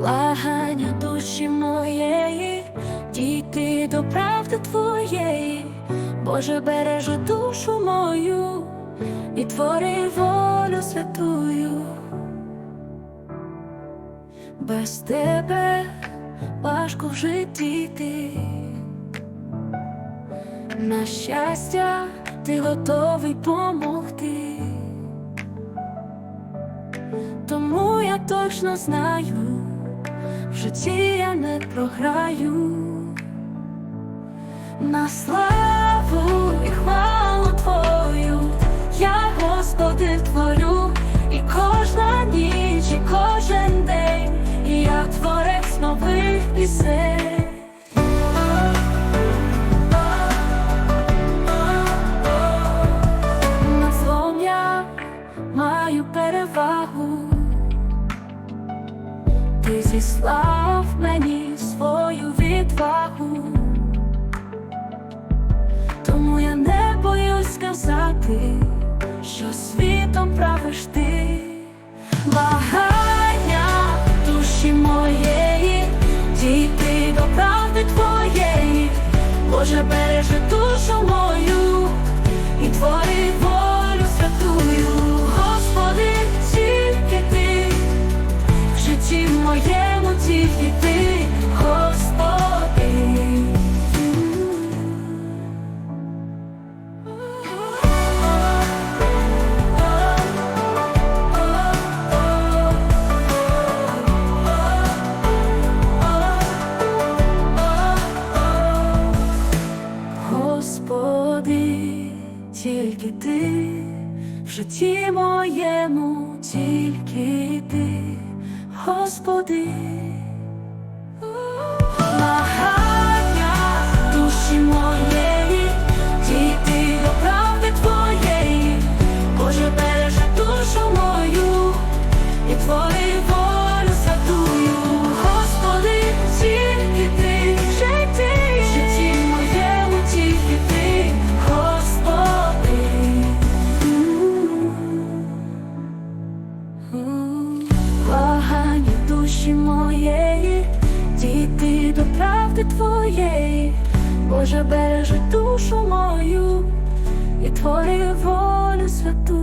благання душі моєї, дійти до правди твоєї, Боже, бережи душу мою і твори волю святую. Без тебе важко в житті йти. На щастя, ти готовий помогти. Тому я точно знаю, житті я не програю. На славу і хвалу Твою я Господи творю, і кожна ніч, і кожен день, і я творець нових пісень. Маю перевагу. Ти зіслав мені свою відвагу, тому я не боюсь сказати, що світом правиш ти, Господи, тільки ти в житті моєму, тільки ти, Господи, душі моєї, дійти до правди твоєї, Боже, бережи душу мою і твори волю святую.